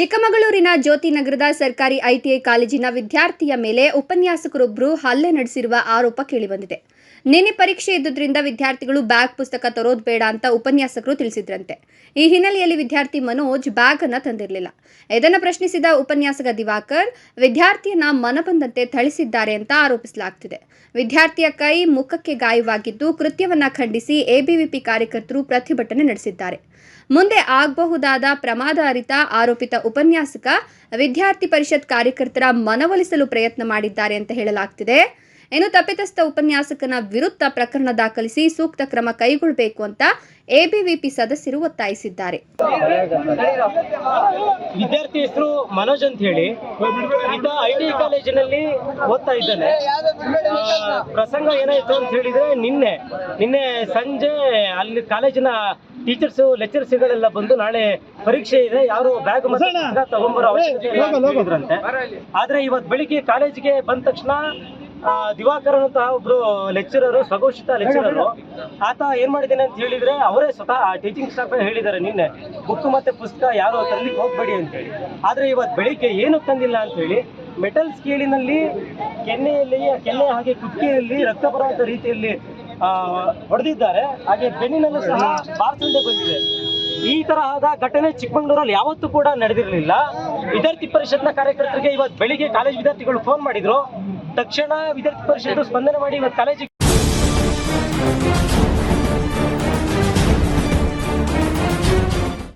ಚಿಕ್ಕಮಗಳೂರಿನ ಜ್ಯೋತಿನಗರದ ಸರ್ಕಾರಿ ಐಟಿಐ ಕಾಲೇಜಿನ ವಿದ್ಯಾರ್ಥಿಯ ಮೇಲೆ ಉಪನ್ಯಾಸಕರೊಬ್ಬರು ಹಲ್ಲೆ ನಡೆಸಿರುವ ಆರೋಪ ಕೇಳಿಬಂದಿದೆ. ನಿನ್ನೆ ಪರೀಕ್ಷೆ ಇದ್ದುದರಿಂದ ವಿದ್ಯಾರ್ಥಿಗಳು ಬ್ಯಾಗ್ ಪುಸ್ತಕ ತರೋದು ಬೇಡ ಅಂತ ಉಪನ್ಯಾಸಕರು ತಿಳಿಸಿದ್ರಂತೆ. ಈ ಹಿನ್ನೆಲೆಯಲ್ಲಿ ವಿದ್ಯಾರ್ಥಿ ಮನೋಜ್ ಬ್ಯಾಗ್ ಅನ್ನ ತಂದಿರಲಿಲ್ಲ. ಇದನ್ನು ಪ್ರಶ್ನಿಸಿದ ಉಪನ್ಯಾಸಕ ದಿವಾಕರ್, ವಿದ್ಯಾರ್ಥಿಯನ್ನ ಮನಬಂದಂತೆ ಥಳಿಸಿದ್ದಾರೆ ಅಂತ ಆರೋಪಿಸಲಾಗ್ತಿದೆ. ವಿದ್ಯಾರ್ಥಿಯ ಕೈ ಮುಖಕ್ಕೆ ಗಾಯವಾಗಿದ್ದು ಕೃತ್ಯವನ್ನ ಖಂಡಿಸಿ ಎಬಿವಿಪಿ ಕಾರ್ಯಕರ್ತರು ಪ್ರತಿಭಟನೆ ನಡೆಸಿದ್ದಾರೆ. ಮುಂದೆ ಆಗಬಹುದಾದ ಪ್ರಮಾದಾರಿತ ಆರೋಪಿತ ಉಪನ್ಯಾಸಕ ವಿದ್ಯಾರ್ಥಿ ಪರಿಷತ್ ಕಾರ್ಯಕರ್ತರ ಮನವೊಲಿಸಲು ಪ್ರಯತ್ನ ಮಾಡಿದ್ದಾರೆ ಅಂತ ಹೇಳಲಾಗ್ತಿದೆ. ಇನ್ನು ತಪ್ಪಿತಸ್ಥ ಉಪನ್ಯಾಸಕನ ವಿರುದ್ಧ ಪ್ರಕರಣ ದಾಖಲಿಸಿ ಸೂಕ್ತ ಕ್ರಮ ಕೈಗೊಳ್ಳಬೇಕು ಅಂತ ಎಬಿವಿಪಿ ಸದಸ್ಯರು ಒತ್ತಾಯಿಸಿದ್ದಾರೆ. ವಿದ್ಯಾರ್ಥಿ ಹೆಸರು ಮನೋಜ್ ಅಂತ ಹೇಳಿ. ಈತ ಐ ಕಾಲೇಜಿನಲ್ಲಿ ಓದ್ತಾ ಇದ್ದಾನೆ. ಪ್ರಸಂಗ ಏನಾಯ್ತು ಅಂತ ಹೇಳಿದ್ರೆ ನಿನ್ನೆ ನಿನ್ನೆ ಸಂಜೆ ಅಲ್ಲಿ ಕಾಲೇಜಿನ ಟೀಚರ್ಸ್, ಲೆಕ್ಚರ್ಸ್ಗಳೆಲ್ಲ ಬಂದು ನಾಳೆ ಪರೀಕ್ಷೆ ಇದೆ. ಯಾರು ಬ್ಯಾಗ್ ಮತ್ತೆ ತಗೊಂಬರೋ ಅವಶ್ಯಕತೆ ಆದ್ರೆ ಇವತ್ತು ಬೆಳಿಗ್ಗೆ ಕಾಲೇಜಿಗೆ ಬಂದ ತಕ್ಷಣ ಆ, ದಿವಾಕರ್ ಅಂತ ಒಬ್ರು ಲೆಕ್ಚರರ್ ಸ್ವಘೋಷಿತ ಲೆಕ್ಚರರ್ ಆತ ಏನ್ ಮಾಡಿದ್ದೇನೆ ಅಂತ ಹೇಳಿದ್ರೆ ಅವರೇ ಸ್ವತಃ ಟೀಚಿಂಗ್ ಸ್ಟಾಫ್ ಹೇಳಿದ್ದಾರೆ ನಿನ್ನೆ. ಬುಕ್ ಮತ್ತೆ ಪುಸ್ತಕ ಯಾರು ತರಲಿಕ್ಕೆ ಹೋಗ್ಬೇಡಿ ಅಂತ ಹೇಳಿ. ಆದ್ರೆ ಇವತ್ತು ಬೆಳಿಗ್ಗೆ ಏನು ತಂದಿಲ್ಲ ಅಂತ ಹೇಳಿ ಮೆಟಲ್ ಸ್ಕೇಲಿನಲ್ಲಿ ಕೆನ್ನೆಯಲ್ಲಿ ಕೆನ್ನೆ ಹಾಗೆ ಕುತ್ತಿಗೆಯಲ್ಲಿ ರಕ್ತ ಬರುವಂತ ರೀತಿಯಲ್ಲಿ ಆ, ಹೊಡೆದಿದ್ದಾರೆ. ಹಾಗೆ ಬೆನ್ನಿನಲ್ಲೂ ಸಹ ಬಾರ್ಸಂಡೆ ಬಂದಿದೆ. ಈ ತರಹದ ಘಟನೆ ಚಿಕ್ಕಮಂಗ್ಳೂರಲ್ಲಿ ಯಾವತ್ತೂ ಕೂಡ ನಡೆದಿರಲಿಲ್ಲ. ವಿದ್ಯಾರ್ಥಿ ಪರಿಷತ್ನ ಕಾರ್ಯಕರ್ತರಿಗೆ ಇವತ್ತು ಬೆಳಿಗ್ಗೆ ಕಾಲೇಜ್ ವಿದ್ಯಾರ್ಥಿಗಳು ಫೋನ್ ಮಾಡಿದ್ರು. ತಕ್ಷಣ ವಿದ್ಯಾರ್ಥಿ ಪರಿಷತ್ತು ಸ್ಪಂದನೆ ಮಾಡಿ ಇವತ್ತು ಕಾಲೇಜಿಗೆ